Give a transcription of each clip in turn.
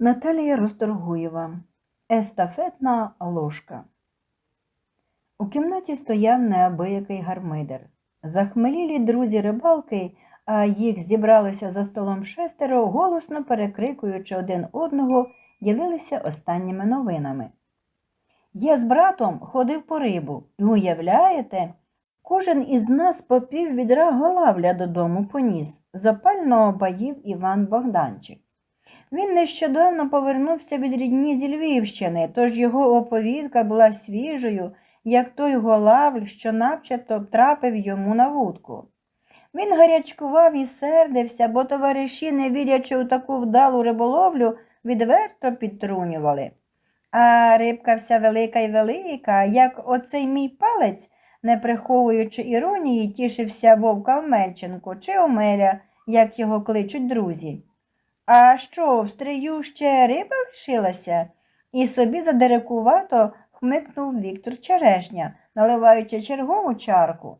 Наталія Росторгуєва. Естафетна ложка. У кімнаті стояв неабиякий гармидер. Захмелілі друзі рибалки, а їх зібралося за столом шестеро, голосно перекрикуючи один одного, ділилися останніми новинами. Я з братом ходив по рибу, і уявляєте, кожен із нас по пів відра голавля додому поніс, запально обаїв Іван Богданчик. Він нещодавно повернувся від рідні зі Львівщини, тож його оповідка була свіжою, як той голавль, що начебто трапив йому на вудку. Він гарячкував і сердився, бо товариші, не вірячи у таку вдалу риболовлю, відверто підтрунювали. А рибка вся велика й велика, як оцей мій палець, не приховуючи іронії, тішився вовка Омельченко чи Омеля, як його кличуть друзі. А що, в стрию ще риба лишилася? І собі задирикувато хмикнув Віктор Черешня, наливаючи чергову чарку.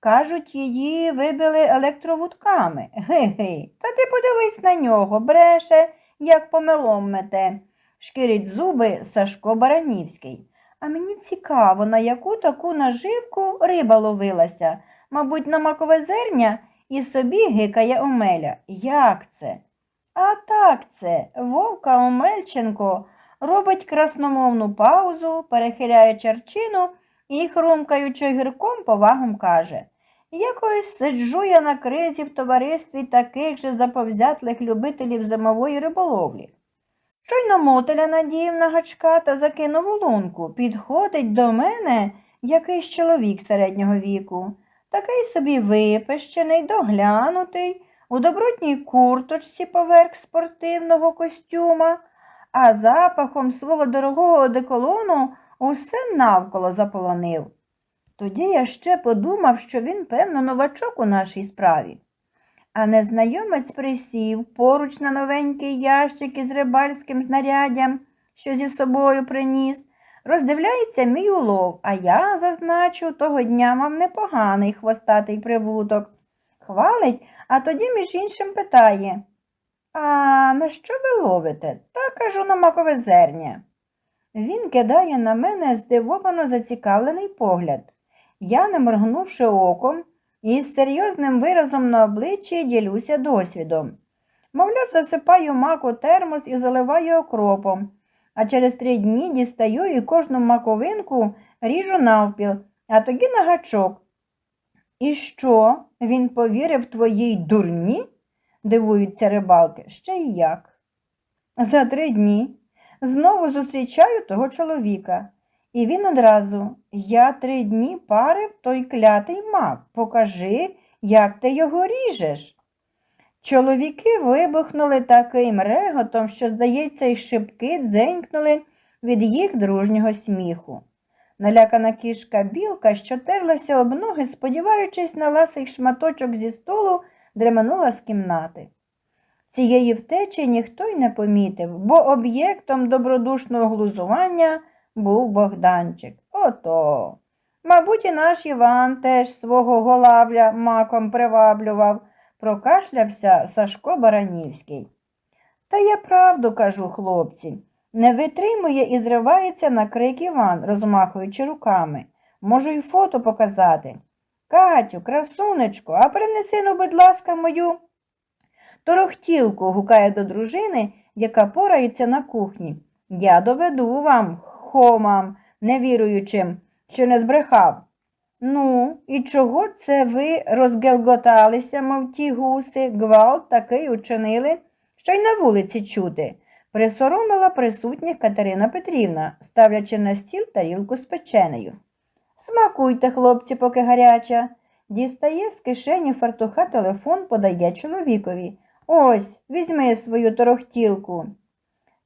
Кажуть, її вибили електровудками. Гей-гей, та ти подивись на нього, бреше, як помилом мете, шкірить зуби Сашко Баранівський. А мені цікаво, на яку таку наживку риба ловилася, мабуть, на макове зерня і собі гикає Омеля. Як це? А так це, Вовка Омельченко робить красномовну паузу, перехиляє черчину і, хрумкаючи гірком, повагом каже Якось сиджу я на кризі в товаристві таких же заповзятлих любителів зимової риболовлі. Щойно мотеля надіяв на гачка та закинув лунку. Підходить до мене якийсь чоловік середнього віку, такий собі випещений, доглянутий, у добротній курточці поверх спортивного костюма, а запахом свого дорогого одеколону усе навколо заполонив. Тоді я ще подумав, що він, певно, новачок у нашій справі. А незнайомець присів поруч на новенький ящик із рибальським знаряддям, що зі собою приніс, роздивляється мій улов, а я, зазначу, того дня мав непоганий хвостатий прибуток. Хвалить, а тоді, між іншим, питає А на що ви ловите? Та кажу на макове зерня. Він кидає на мене здивовано зацікавлений погляд. Я, не моргнувши оком, і з серйозним виразом на обличчі ділюся досвідом. Мовляв, засипаю маку термос і заливаю окропом, а через три дні дістаю і кожну маковинку ріжу навпіл, а тоді на гачок. І що? Він повірив твоїй дурні? дивуються рибалки. Ще й як. За три дні знову зустрічаю того чоловіка. І він одразу я три дні парив той клятий мак. Покажи, як ти його ріжеш. Чоловіки вибухнули таким реготом, що, здається, й шибки дзенькнули від їх дружнього сміху. Налякана кішка білка, що терлася об ноги, сподіваючись на ласий шматочок зі столу, дременула з кімнати. Цієї втечі ніхто й не помітив, бо об'єктом добродушного глузування був Богданчик. Ото. Мабуть, і наш Іван теж свого голавля маком приваблював, прокашлявся Сашко Баранівський. Та я правду кажу, хлопці. Не витримує і зривається на крик Іван, розмахуючи руками. Можу й фото показати. Катю, красунечко, а принеси ну, будь ласка, мою торохтілку, гукає до дружини, яка порається на кухні. Я доведу вам, хомам, невіруючим, що не збрехав. Ну, і чого це ви розгелготалися, мов ті гуси, гвалт такий учинили, що й на вулиці чути? Присоромила присутніх Катерина Петрівна, ставлячи на стіл тарілку з печенею. Смакуйте, хлопці, поки гаряча. Дістає з кишені фартуха телефон, подає чоловікові. Ось, візьми свою торохтілку.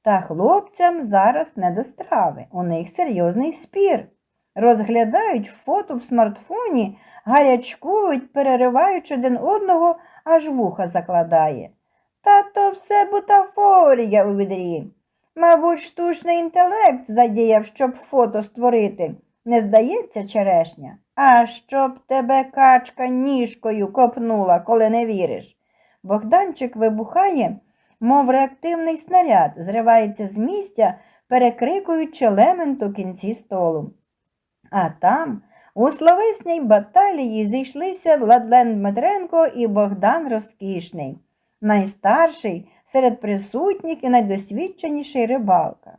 Та хлопцям зараз не до страви, у них серйозний спір. Розглядають фото в смартфоні, гарячкують, перериваючи один одного, аж вуха закладає. То все бутафорія у відрі. Мабуть, штучний інтелект задіяв, щоб фото створити. Не здається, черешня, а щоб тебе качка ніжкою копнула, коли не віриш. Богданчик вибухає, мов реактивний снаряд, зривається з місця, перекрикуючи лемент у кінці столу. А там, у словесній баталії, зійшлися Владлен Дмитренко і Богдан Розкішний, найстарший серед присутніх і найдосвідченіший рибалка.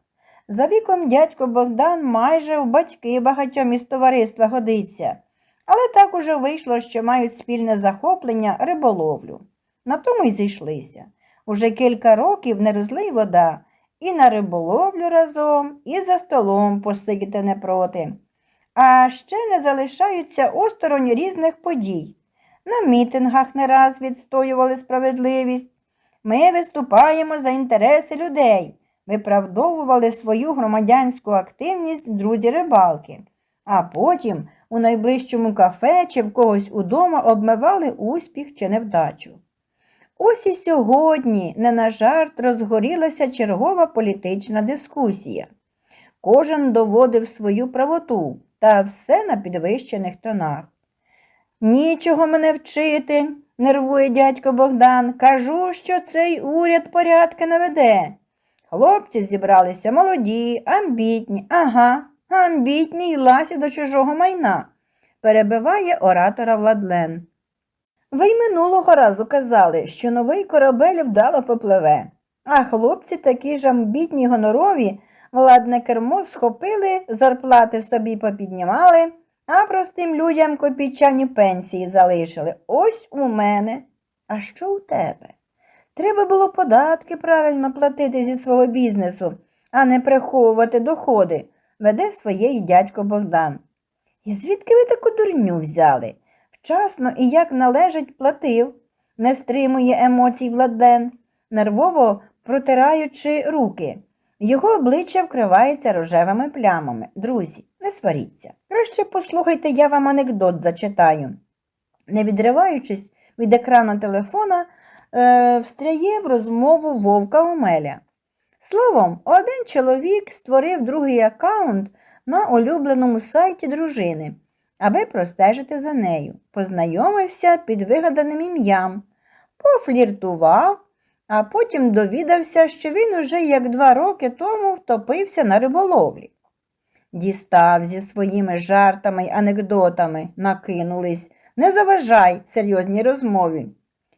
За віком дядько Богдан майже в батьки багатьом із товариства годиться, але так уже вийшло, що мають спільне захоплення риболовлю. На тому й зійшлися. Уже кілька років не розлий вода, і на риболовлю разом, і за столом посидіти не проти. А ще не залишаються осторонь різних подій. На мітингах не раз відстоювали справедливість. Ми виступаємо за інтереси людей, виправдовували свою громадянську активність друзі рибалки, а потім у найближчому кафе чи в когось удома обмивали успіх чи невдачу. Ось і сьогодні не на жарт розгорілася чергова політична дискусія. Кожен доводив свою правоту та все на підвищених тонах. Нічого мене вчити, нервує дядько Богдан. Кажу, що цей уряд порядки не веде. Хлопці зібралися молоді, амбітні, ага, амбітні й ласі до чужого майна, перебиває оратора Владлен. Ви й минулого разу казали, що новий корабель вдало попливе, а хлопці такі ж амбітні й гонорові, владне кермо схопили, зарплати собі попіднімали, а простим людям копійчані пенсії залишили. Ось у мене. А що у тебе? Треба було податки правильно платити зі свого бізнесу, а не приховувати доходи, веде своєї дядько Богдан. І звідки ви таку дурню взяли? Вчасно і як належить платив, не стримує емоцій Владлен, нервово протираючи руки. Його обличчя вкривається рожевими плямами. Друзі, не сваріться. Краще послухайте, я вам анекдот зачитаю. Не відриваючись від екрану телефона, е, встряє в розмову вовка Омеля. Словом, один чоловік створив другий аккаунт на улюбленому сайті дружини, аби простежити за нею. Познайомився під вигаданим ім'ям, пофліртував, а потім довідався, що він уже як два роки тому втопився на риболовлі. Дістав зі своїми жартами й анекдотами, накинулись. Не заважай серйозній розмові.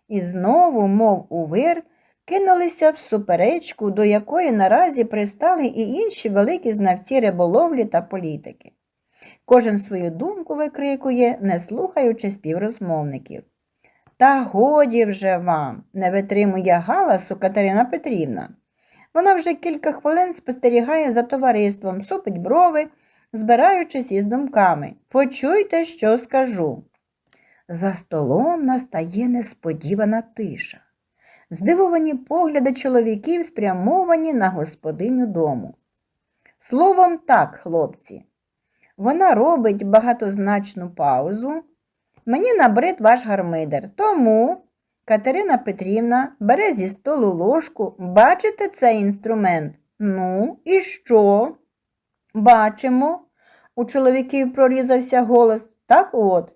І знову, мов у вир, кинулися в суперечку, до якої наразі пристали і інші великі знавці риболовлі та політики. Кожен свою думку викрикує, не слухаючи співрозмовників. Та годі вже вам, не витримує галасу Катерина Петрівна. Вона вже кілька хвилин спостерігає за товариством, супить брови, збираючись із думками. Почуйте, що скажу. За столом настає несподівана тиша. Здивовані погляди чоловіків спрямовані на господиню дому. Словом так, хлопці, вона робить багатозначну паузу. Мені набрид ваш гармидер. Тому Катерина Петрівна бере зі столу ложку. Бачите цей інструмент? Ну, і що? Бачимо. У чоловіків прорізався голос. Так от.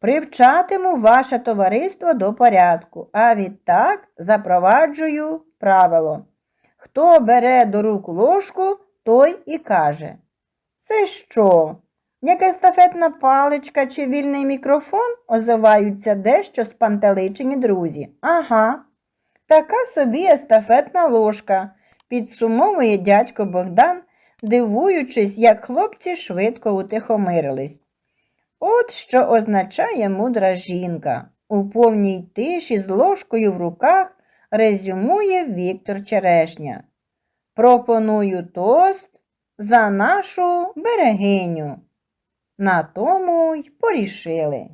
Привчатиму ваше товариство до порядку, а відтак запроваджую правило. Хто бере до рук ложку, той і каже. Це що? Як естафетна паличка чи вільний мікрофон, озиваються дещо спантеличені друзі. Ага, така собі естафетна ложка, підсумовує дядько Богдан, дивуючись, як хлопці швидко утихомирились. От що означає мудра жінка. У повній тиші з ложкою в руках резюмує Віктор Черешня. Пропоную тост за нашу берегиню. На тому й порішили.